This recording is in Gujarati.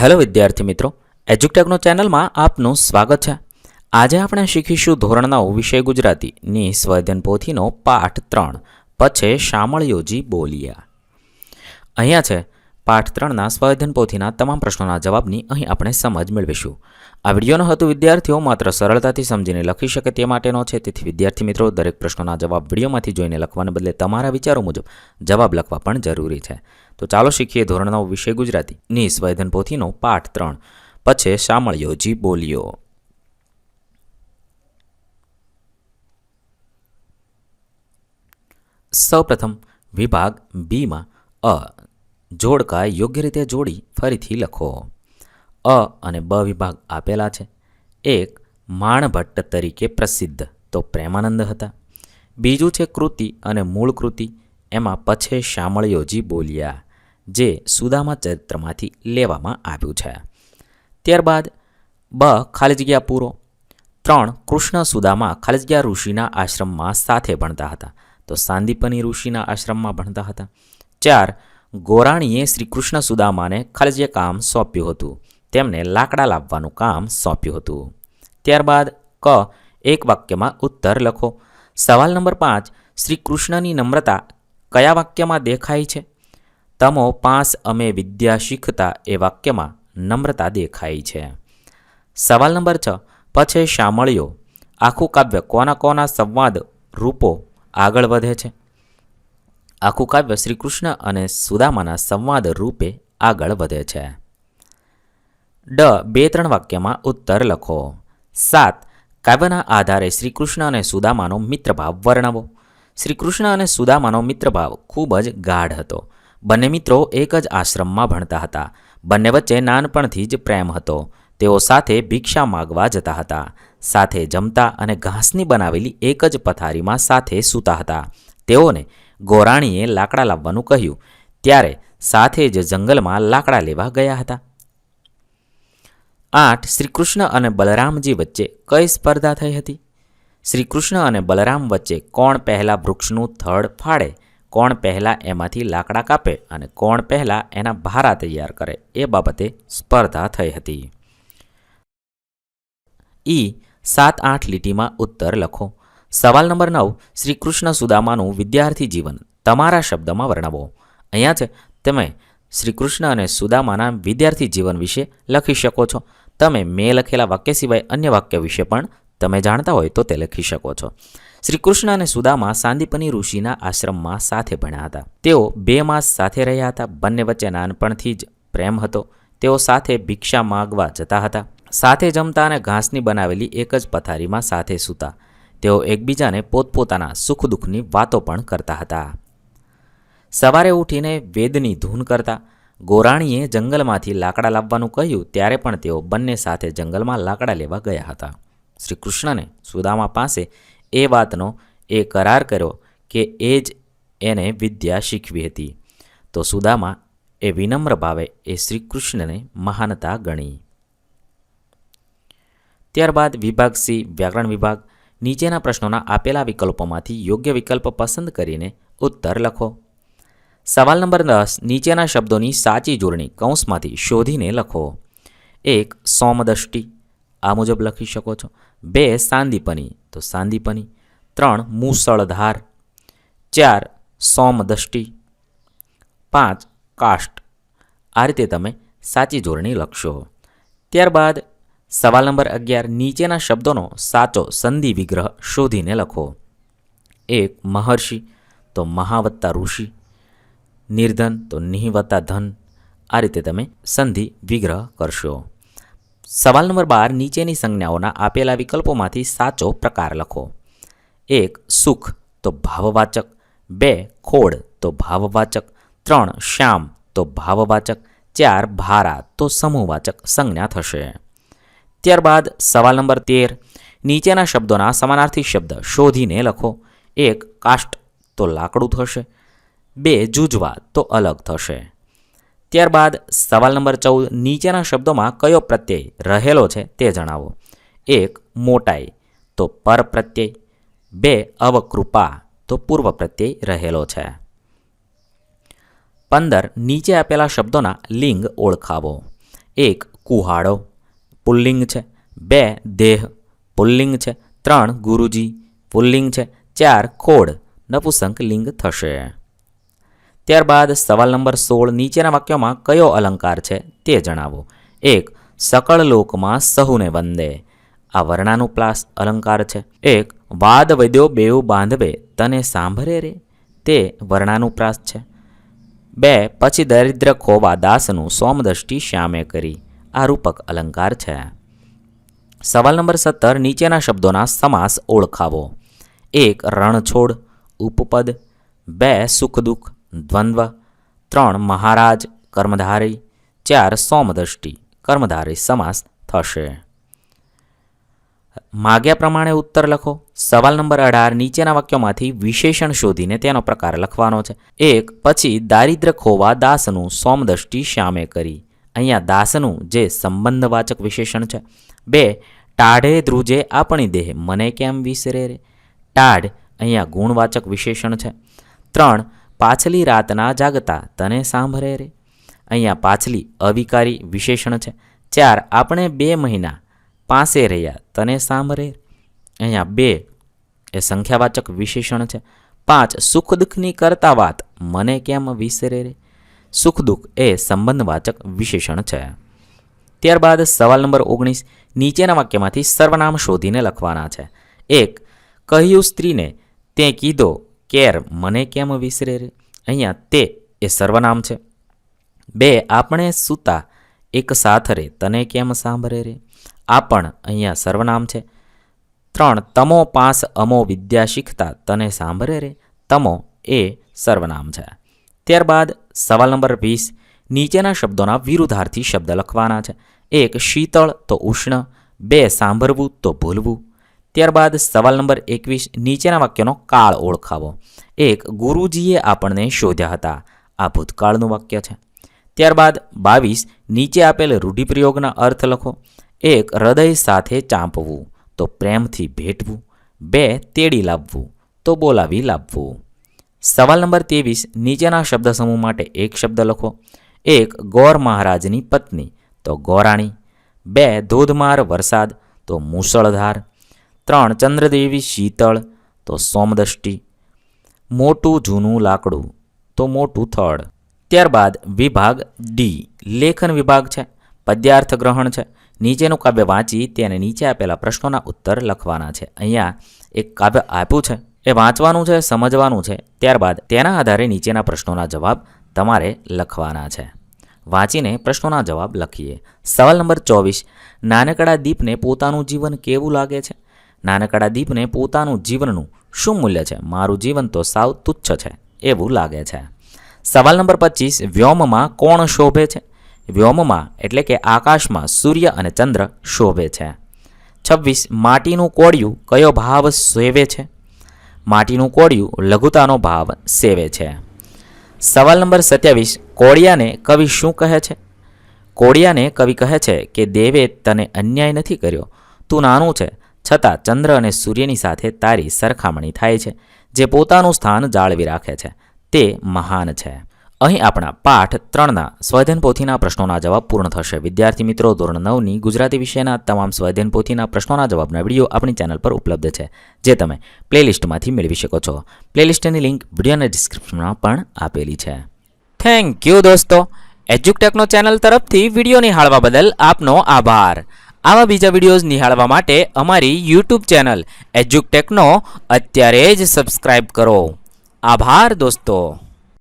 હેલો વિદ્યાર્થી મિત્રો, એજ્યુકટેકનો ચેનલમાં આપનું સ્વાગત છે. આજે આપણે શીખીશું ધોરણ નવ વિષય ગુજરાતીની સ્વધ્યન પોથીનો પાઠ ત્રણ, પછી શામળિયોજી બોલિયા. અહીંયા છે પાઠ ત્રણના સ્વાધ્યન પોથીના તમામ પ્રશ્નોના જવાબની અહીં આપણે સમજ મેળવીશું. આ વિડીયોનો હેતુ વિદ્યાર્થીઓ માત્ર સરળતાથી સમજીને લખી શકે તે માટેનો છે. તેથી વિદ્યાર્થી મિત્રો, દરેક પ્રશ્નોના જવાબ વિડીયોમાંથી જોઈને લખવાને બદલે તમારા વિચારો મુજબ જવાબ લખવા પણ જરૂરી છે. તો ચાલો શીખીએ ધોરણ નવ વિષય ગુજરાતીની સ્વાધ્યન પોથીનો પાઠ ત્રણ. પછી જી બોલ્યો. સૌપ્રથમ વિભાગ બીમાં અ. જોડકા યોગ્ય રીતે જોડી ફરીથી લખો. અ અને બ વિભાગ આપેલા છે. એક, માણભટ્ટ તરીકે પ્રસિદ્ધ, તો પ્રેમાનંદ હતા. બીજું છે કૃતિ અને મૂળ કૃતિ, એમાં પછે શામળિયોજી બોલ્યા, જે સુદામા ચરિત્રમાંથી લેવામાં આવ્યું છે. ત્યારબાદ, બ, ખાલી જગ્યા પૂરો. ત્રણ, કૃષ્ણ સુદામા ખાલી જગ્યા ઋષિના આશ્રમમાં સાથે ભણતા હતા, તો સાંદીપની ઋષિના આશ્રમમાં ભણતા હતા. ચાર ગોરાણીએ શ્રીકૃષ્ણ સુદામાને ખાલી કામ સોંપ્યું હતું. તેમને લાકડા લાવવાનું કામ સોંપ્યું હતું. ત્યારબાદ ક એક વાક્યમાં ઉત્તર લખો. સવાલ નંબર પાંચ, શ્રીકૃષ્ણની નમ્રતા કયા વાક્યમાં દેખાય છે? તમો પાંચ અમે વિદ્યા શીખતા એ વાક્યમાં નમ્રતા દેખાય છે. સવાલ નંબર છ, પછી શામળિયો આખું કાવ્ય કોના કોના સંવાદ રૂપો આગળ વધે છે? આખું કાવ્ય શ્રીકૃષ્ણ અને સુદામાના સંવાદ રૂપે આગળ વધે છે. ડ બે ત્રણ વાક્યમાં ઉત્તર લખો. સાત, કાવ્યના આધારે શ્રીકૃષ્ણ અને સુદામાનો મિત્રભાવ વર્ણવો. શ્રીકૃષ્ણ અને સુદામાનો મિત્રભાવ ખૂબ જ ગાઢ હતો. બંને મિત્રો એક જ આશ્રમમાં ભણતા હતા. બંને વચ્ચે નાનપણથી જ પ્રેમ હતો. તેઓ સાથે ભિક્ષા માગવા જતા હતા. સાથે જમતા અને ઘાસની બનાવેલી એક જ પથારીમાં સાથે સૂતા હતા. તેઓને ગોરાણીએ લાકડા લાવવાનું કહ્યું. ત્યારે સાથે જ જંગલમાં લાકડા લેવા ગયા હતા. આઠ શ્રીકૃષ્ણ અને બલરામજી વચ્ચે કઈ સ્પર્ધા થઈ હતી? શ્રીકૃષ્ણ અને બલરામ વચ્ચે કોણ પહેલાં વૃક્ષનું થડ ફાડે, કોણ પહેલાં એમાંથી લાકડા કાપે અને કોણ પહેલાં એના ભારા તૈયાર કરે એ બાબતે સ્પર્ધા થઈ હતી. ઈ સાત આઠ લીટીમાં ઉત્તર લખો. સવાલ નંબર નવ શ્રી કૃષ્ણ સુદામાનું વિદ્યાર્થી જીવન. તમારા શબ્દમાં વર્ણવો. અહીંયા છે તમે શ્રી કૃષ્ણ અને સુદામાના વિદ્યાર્થી જીવન વિશે લખી શકો છો. તમે મેં લખેલા વાક્ય સિવાય અન્ય વાક્ય વિશે પણ તમે જાણતા હોય તો તે લખી શકો છો. શ્રી કૃષ્ણ અને સુદામા સાંદીપની ઋષિના આશ્રમમાં સાથે ભણ્યા હતા. તેઓ બે માસ સાથે રહ્યા હતા. બંને વચ્ચે નાનપણથી જ પ્રેમ હતો. તેઓ સાથે ભિક્ષા માગવા જતા હતા. સાથે જમતા અને ઘાસની બનાવેલી એક જ પથારીમાં સાથે સૂતા. તેઓ એકબીજાને પોતપોતાના સુખ દુઃખની વાતો પણ કરતા હતા. સવારે ઉઠીને વેદની ધૂન કરતા ગોરાણીએ જંગલમાંથી લાકડા લાવવાનું કહ્યું, ત્યારે પણ તેઓ બંને સાથે જંગલમાં લાકડા લેવા ગયા હતા. શ્રી કૃષ્ણને સુદામા પાસે એ વાતનો એ કરાર કર્યો કે એ જ એને વિદ્યા શીખવી હતી. તો સુદામા એ વિનમ્ર ભાવે એ શ્રી કૃષ્ણને મહાનતા ગણી. ત્યારબાદ વિભાગ સી, વ્યાકરણ વિભાગ નીચેના પ્રશ્નોના આપેલા વિકલ્પોમાંથી યોગ્ય વિકલ્પ પસંદ કરીને ઉત્તર લખો. સવાલ નંબર દસ, નીચેના શબ્દોની સાચી જોડણી કૌંસમાંથી શોધીને લખો. એક, સોમદષ્ટિ. આ મુજબ લખી શકો છો. બે, સાંદીપની. તો સાંદીપની. ત્રણ, મુસળધાર. ચાર, સોમદષ્ટિ. પાંચ, કાષ્ટ. આ રીતે તમે સાચી જોડણી લખશો. ત્યારબાદ સવાલ નંબર અગિયાર, નીચેના શબ્દોનો સાચો સંધિ વિગ્રહ શોધીને લખો. એક, મહર્ષિ, તો મહાવત્તા ઋષિ. નિર્ધન, તો નિહિવત્તા ધન. આ રીતે તમે સંધિ વિગ્રહ કરશો. સવાલ નંબર બાર, નીચેની સંજ્ઞાઓના આપેલા વિકલ્પોમાંથી સાચો પ્રકાર લખો. એક, સુખ, તો ભાવવાચક. બે, ખોડ, તો ભાવવાચક. ત્રણ, શ્યામ, તો ભાવવાચક. ચાર, ભારા, તો સમૂહવાચક. સંજ્ઞા થશે. ત્યારબાદ સવાલ નંબર તેર. નીચેના શબ્દોના સમાનાર્થી શબ્દ શોધીને લખો. એક, કાષ્ટ તો લાકડું થશે. બે, જૂજવા તો અલગ થશે. ત્યારબાદ સવાલ નંબર ચૌદ. નીચેના શબ્દોમાં કયો પ્રત્યય રહેલો છે તે જણાવો. એક, મોટાઈ તો પર પ્રત્યય. બે, અવકૃપા તો પૂર્વ પ્રત્યય રહેલો છે. પંદર, નીચે આપેલા શબ્દોના લિંગ ઓળખાવો. એક, કુહાડો પુલ્લિંગ છે. બે દેહ, પુલ્લિંગ છે. ત્રણ ગુરુજી, પુલ્લિંગ છે. ચાર ખોડ. નપુસંક લિંગ થશે. ત્યારબાદ સવાલ નંબર સોળ નીચેના વાક્યોમાં કયો અલંકાર છે તે જણાવો. એક, સકળ લોકમાં સહુને વંદે. આ વર્ણાનું પ્લાસ અલંકાર છે. એક, વાદ વૈદ્યો બેઉ બાંધવે, તને સાંભળે રે? તે વર્ણાનુપ્રાસ છે. બે, પછી દરિદ્ર ખોવા દાસનું સોમદષ્ટિ શ્યામે કરી. આ રૂપક અલંકાર છે. સવાલ નંબર સત્તર, નીચેના શબ્દોના સમાસ ઓળખાવો. એક, રણછોડ, ઉપપદ. બે સુખ દુઃખ દ્વંદ્વ. ત્રણ, મહારાજ, કર્મધારી. ચાર સોમદષ્ટિ કર્મધારી સમાસ થશે. માગ્યા પ્રમાણે ઉત્તર લખો. સવાલ નંબર અઢાર, નીચેના વાક્યોમાંથી વિશેષણ શોધીને તેનો પ્રકાર લખવાનો છે. એક, પછી દારિદ્ર ખોવા દાસનું સોમદષ્ટિ શામે કરી. અહીંયા દાસનું જે સંબંધવાચક વિશેષણ છે, બે, ટાઢે ધ્રુજે આપણી દેહ, મને કેમ વિસરે રે? ટાઢ અહીંયા ગુણવાચક વિશેષણ છે. ત્રણ, પાછલી રાતના જાગતા તને સાંભળે રે? અહીંયા પાછલી અવિકારી વિશેષણ છે. ચાર, આપણે બે મહિના પાસે રહ્યા, તને સાંભળે અહીંયા બે એ સંખ્યાવાચક વિશેષણ છે. પાંચ, સુખ દુઃખની કરતા વાત, મને કેમ વિસરે રે? સુખ દુઃખ એ સંબંધવાચક વિશેષણ છે. ત્યારબાદ સવાલ નંબર ઓગણીસ, નીચેના વાક્યમાંથી સર્વનામ શોધીને લખવાના છે. એક, કહ્યું સ્ત્રીને, તે કીધો, કેર મને કેમ વિસરે રે? અહીંયા તે એ સર્વનામ છે. બે, આપણે સૂતા એક સાથ રે, તને કેમ સાંભળે રે? આ પણ અહીંયા સર્વનામ છે. ત્રણ, તમો પાસ અમો વિદ્યા શીખતા તને સાંભળે રે? તમો એ સર્વનામ છે. ત્યારબાદ સવાલ નંબર વીસ, નીચેના શબ્દોના વિરુદ્ધાર્થી શબ્દ લખવાના છે. એક, શીતળ તો ઉષ્ણ, બે, સાંભળવું તો ભૂલવું. ત્યારબાદ સવાલ નંબર એકવીસ, નીચેના વાક્યનો કાળ ઓળખાવો. એક, ગુરુજીએ આપણને શોધ્યા હતા. આ ભૂતકાળનું વાક્ય છે. ત્યારબાદ બાવીસ, નીચે આપેલ રૂઢિપ્રયોગના અર્થ લખો. એક, હૃદય સાથે ચાંપવું, તો પ્રેમથી ભેટવું. બે, તેડી લાવવું, તો બોલાવી લાવવું. સવાલ નંબર ત્રેવીસ, નીચેના શબ્દ સમૂહ માટે એક શબ્દ લખો. એક, ગોર મહારાજની પત્ની. તો ગોરાણી. બે, ધોધમાર વરસાદ. તો મુસળધાર. ત્રણ, ચંદ્રદેવી શીતળ. તો સોમદષ્ટિ. મોટું જૂનું લાકડું. તો મોટું થડ. ત્યારબાદ વિભાગ ડી, લેખન વિભાગ છે. પદ્યાર્થ ગ્રહણ છે. નીચેનું કાવ્ય વાંચી તેને નીચે આપેલા પ્રશ્નોના ઉત્તર લખવાના છે. અહીંયા એક કાવ્ય આપ્યું છે. એ વાંચવાનું છે, સમજવાનું છે, ત્યારબાદ તેના આધારે નીચેના પ્રશ્નોના જવાબ તમારે લખવાના છે. વાંચીને પ્રશ્નોના જવાબ લખીએ. સવાલ નંબર ચોવીસ. નાનકડા દીપને પોતાનું જીવન કેવું લાગે છે? નાનકડા દીપને પોતાનું જીવનનું શું મૂલ્ય છે? મારું જીવન તો સાવ તુચ્છ છે, એવું લાગે છે. સવાલ નંબર પચીસ. વ્યોમમાં કોણ શોભે છે? વ્યોમમાં એટલે કે આકાશમાં સૂર્ય અને ચંદ્ર શોભે છે. છવ્વીસ. માટીનું કોળિયું કયો ભાવ સેવે છે? માટીનું કોળિયું લઘુતાનો ભાવ સેવે છે. સવાલ નંબર સત્યાવીસ, કોળિયાને કવિ શું કહે છે? કોળિયાને કવિ કહે છે કે, દેવે તને અન્યાય નથી કર્યો. તું નાનું છે. છતાં ચંદ્ર અને સૂર્યની સાથે તારી સરખામણી થાય છે, જે પોતાનું સ્થાન જાળવી રાખે છે. તે મહાન છે. અહીં આપણા પાઠ ત્રણના સ્વધ્યન પોથીના પ્રશ્નોના જવાબ પૂર્ણ થશે. વિદ્યાર્થી મિત્રો, ધોરણ નવની ગુજરાતી વિષયના તમામ સ્વધ્યન પોથીના પ્રશ્નોના જવાબના વીડિયો આપણી ચેનલ પર ઉપલબ્ધ છે, જે તમે પ્લેલિસ્ટમાંથી મેળવી શકો છો. પ્લેલિસ્ટની લિંક વિડીયોના ડિસ્ક્રિપ્શનમાં પણ આપેલી છે. થેન્ક યુ દોસ્તો. એજ્યુકટેકનો ચેનલ તરફથી વીડિયો નિહાળવા બદલ આપનો આભાર. આવા બીજા વિડીયોઝ નિહાળવા માટે અમારી યુટ્યુબ ચેનલ એજ્યુકટેકનો અત્યારે જ સબસ્ક્રાઇબ કરો. આભાર દોસ્તો.